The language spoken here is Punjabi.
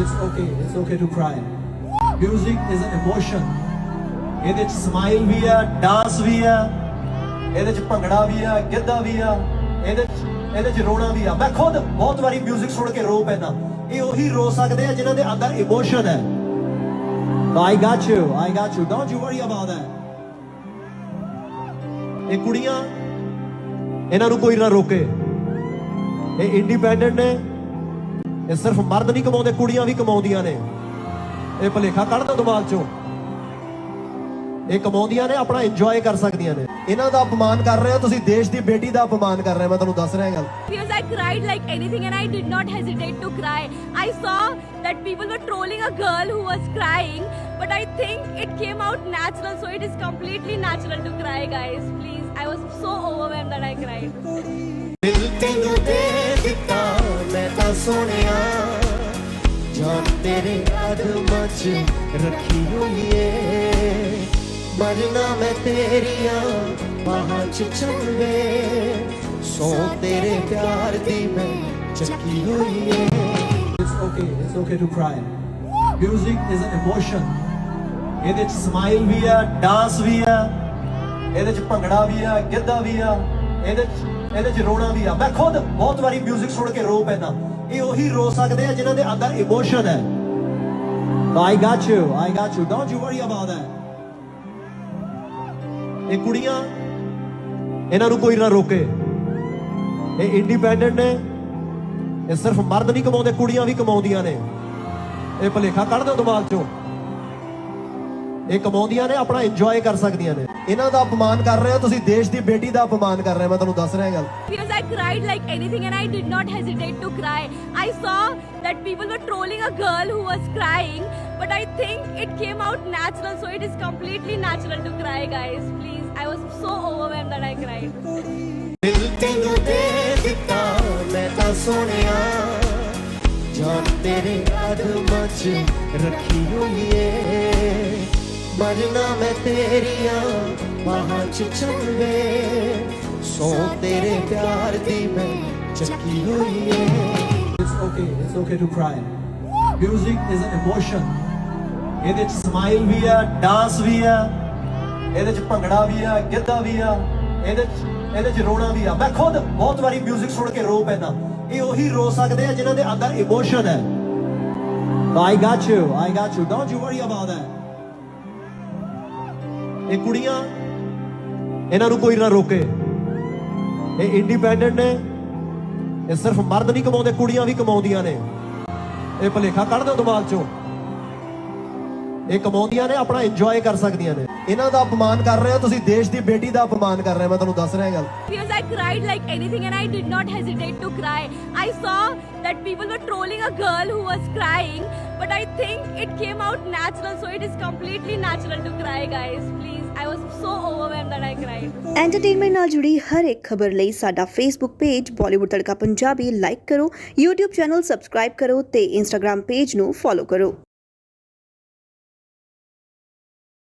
It's okay, it's okay to cry. Music is an emotion. ਇਹਦੇ ਚ ਸਮਾਈਲ ਵੀ ਆ ਡਾਂਸ ਵੀ ਆ ਇਹਦੇ ਚ ਭੰਗੜਾ ਵੀ ਆ ਗਿੱਧਾ ਵੀ ਆ ਇਹਦੇ ਚ ਇਹਦੇ ਚ ਰੋਣਾ ਵੀ ਆ ਮੈਂ ਖੁਦ ਬਹੁਤ ਵਾਰੀ 뮤직 ਸੁਣ ਕੇ ਰੋ ਪੈਂਦਾ ਇਹ ਉਹੀ ਰੋ ਸਕਦੇ ਆ ਜਿਨ੍ਹਾਂ ਦੇ ਅੰਦਰ ਇਮੋਸ਼ਨ ਹੈ I got you, I got you. Don't you worry about that. ਇਹ ਕੁੜੀਆਂ ਇਹਨਾਂ ਨੂੰ ਕੋਈ ਨਾ ਰੋਕੇ ਇਹ ਇੰਡੀਪੈਂਡੈਂਟ ਨੇ ਇਹ ਸਿਰਫ ਮਰਦ ਨਹੀਂ ਕਮਾਉਂਦੇ ਕੁੜੀਆਂ ਵੀ ਕਮਾਉਂਦੀਆਂ ਨੇ ਇਹ ਭਲੇਖਾ ਕੱਢ ਦਿਓ ਦਿਮਾਗ ਚੋਂ ਇਹ ਕਮਾਉਂਦੀਆਂ ਨੇ ਆਪਣਾ ਇੰਜੋਏ ਕਰ ਸਕਦੀਆਂ ਨੇ ਇਹਨਾਂ ਦਾ ਅਪਮਾਨ ਕਰ ਰਹੇ ਹੋ ਤੁਸੀਂ ਦੇਸ਼ ਦੀ ਬੇਟੀ ਦਾ ਅਪਮਾਨ ਕਰ ਰਹੇ ਹੋ ਮੈਂ ਤੁਹਾਨੂੰ ਦੱਸ ਰਿਹਾ ਗੱਲ Because I cried like anything and I did not hesitate to cry. I saw that people were trolling a girl who was crying, but I think it came out natural, so it is completely natural to cry, guys. Please, I was so overwhelmed that I cried. ਸੋਹਣਿਆ। ਜਾਨ ਤੇਰੇ ਕਦਮਾਂ 'ਚ ਰੱਖੀ ਹੋਈ ਏ। ਮਰਨਾ ਮੈਂ ਤੇਰੀਆਂ ਬਾਹਾਂ 'ਚ ਚੰਵੇ ਸੋ ਤੇਰੇ ਪਿਆਰ ਦੀ ਮੈਂ ਚੱਕੀ ਹੋਈ ਏ। It's okay it's okay to cry 뮤직 is an emotion ਇਹਦੇ 'ਚ ਸਮਾਈਲ ਵੀ ਆ ਡਾਂਸ ਵੀ ਆ, ਇਹਦੇ 'ਚ ਭੰਗੜਾ ਵੀ ਆ, ਗਿੱਧਾ ਵੀ ਆ, ਇਹਦੇ 'ਚ ਇਹਦੇ 'ਚ ਰੋਣਾ ਵੀ ਆ। ਮੈਂ ਖੁਦ ਬਹੁਤ ਵਾਰੀ 뮤직 ਸੁਣ ਕੇ ਰੋ ਪੈਂਦਾ। ਇਹ ਉਹੀ ਰੋ ਸਕਦੇ ਆ ਜਿਨ੍ਹਾਂ ਦੇ ਅੰਦਰ ਇਮੋਸ਼ਨ ਹੈ। So I got you, I got you. Don't you worry about ਇਹ ਕੁੜੀਆਂ ਇਹਨਾਂ ਨੂੰ ਕੋਈ ਨਾ ਰੋਕੇ। ਇਹ ਇੰਡੀਪੈਂਡੈਂਟ ਨੇ। ਇਹ ਸਿਰਫ ਮਰਦ ਨਹੀਂ ਕਮਾਉਂਦੇ ਕੁੜੀਆਂ ਵੀ ਕਮਾਉਂਦੀਆਂ ਨੇ। ਇਹ ਭਲੇਖਾ ਕੱਢ ਦਿਓ ਦਿਮਾਗ ਚੋਂ। ਇਹ ਕਮਾਉਂਦੀਆਂ ਨੇ ਆਪਣਾ ਇੰਜੋਏ ਕਰ ਸਕਦੀਆਂ ਨੇ ਇਹਨਾਂ ਦਾ ਅਪਮਾਨ ਕਰ ਰਹੇ ਹੋ ਤੁਸੀਂ ਦੇਸ਼ ਦੀ ਬੇਟੀ ਦਾ ਅਪਮਾਨ ਕਰ ਰਹੇ ਹੋ ਮੈਂ ਤੁਹਾਨੂੰ ਦੱਸ ਰਿਹਾ ਗੱਲ Because I cried like anything and I did not hesitate to cry. I saw that people were trolling a girl who was crying, but I think it came out natural, so it is completely natural to cry, guys. Please, I was so overwhelmed that I cried. ਦਿਲ ਤੈਨੂੰ ਦੇ ਦਿੱਤਾ ਮੈਂ ਤਾਂ ਸੋਹਣਿਆ ਜਾਨ ਤੇਰੇ ਕਦਮਾਂ 'ਚ ਰੱਖੀ ਹੋਈ ਏ ਮਰਨਾ ਮੈਂ ਤੇਰੀਆਂ ਬਾਹਾਂ 'ਚ ਸੋ ਤੇਰੇ ਪਿਆਰ ਦੀ ਮੈਂ ਚੱਕੀ ਹੋਈ ਏ। It's okay it's okay to cry music is an emotion ਇਹਦੇ 'ਚ ਸਮਾਈਲ ਵੀ ਆ ਡਾਂਸ ਵੀ ਆ ਇਹਦੇ 'ਚ ਭੰਗੜਾ ਵੀ ਆ ਗਿੱਧਾ ਵੀ ਆ ਇਹਦੇ 'ਚ ਇਹਦੇ 'ਚ ਰੋਣਾ ਵੀ ਆ। ਮੈਂ ਖੁਦ ਬਹੁਤ ਵਾਰੀ ਮਿਊਜ਼ਿਕ ਸੁਣ ਕੇ ਰੋ ਪੈਂਦਾ। ਇਹ ਉਹੀ ਰੋ ਸਕਦੇ ਆ ਜਿਨ੍ਹਾਂ ਦੇ ਅੰਦਰ ਇਮੋਸ਼ਨ ਹੈ। I got you, I got you. Don't you worry about that. ਇਹ ਕੁੜੀਆਂ, ਇਹਨਾਂ ਨੂੰ ਕੋਈ ਨਾ ਰੋਕੇ। ਇਹ ਇੰਡੀਪੈਂਡੈਂਟ ਨੇ। ਇਹ ਸਿਰਫ ਮਰਦ ਨਹੀਂ ਕਮਾਉਂਦੇ, ਕੁੜੀਆਂ ਵੀ ਕਮਾਉਂਦੀਆਂ ਨੇ। ਇਹ ਭਲੇਖਾ ਕੱਢ ਦਿਓ ਦਿਮਾਗ ਚੋਂ। ਇਹ ਕਮਾਉਂਦੀਆਂ ਨੇ ਆਪਣਾ ਇੰਜੋਏ ਕਰ ਸਕਦੀਆਂ ਨੇ ਇਹਨਾਂ ਦਾ ਅਪਮਾਨ ਕਰ ਰਹੇ ਹੋ ਤੁਸੀਂ ਦੇਸ਼ ਦੀ ਬੇਟੀ ਦਾ ਅਪਮਾਨ ਕਰ ਰਹੇ ਹੋ ਮੈਂ ਤੁਹਾਨੂੰ ਦੱਸ ਰਿਹਾ ਗੱਲ Because I cried like anything and I did not hesitate to cry. I saw that people were trolling a girl who was crying, but I think it came out natural, so it is completely natural to cry, guys. Please, I was so overwhelmed that I cried. Entertainment ਨਾਲ ਜੁੜੀ ਹਰ ਇੱਕ ਖਬਰ ਲਈ ਸਾਡਾ Facebook page Bollywood Tadka Punjabi like ਕਰੋ YouTube ਚੈਨਲ ਸਬਸਕ੍ਰਾਈਬ ਕਰੋ ਤੇ Instagram ਪੇਜ ਨੂੰ ਫੋਲੋ ਕਰੋ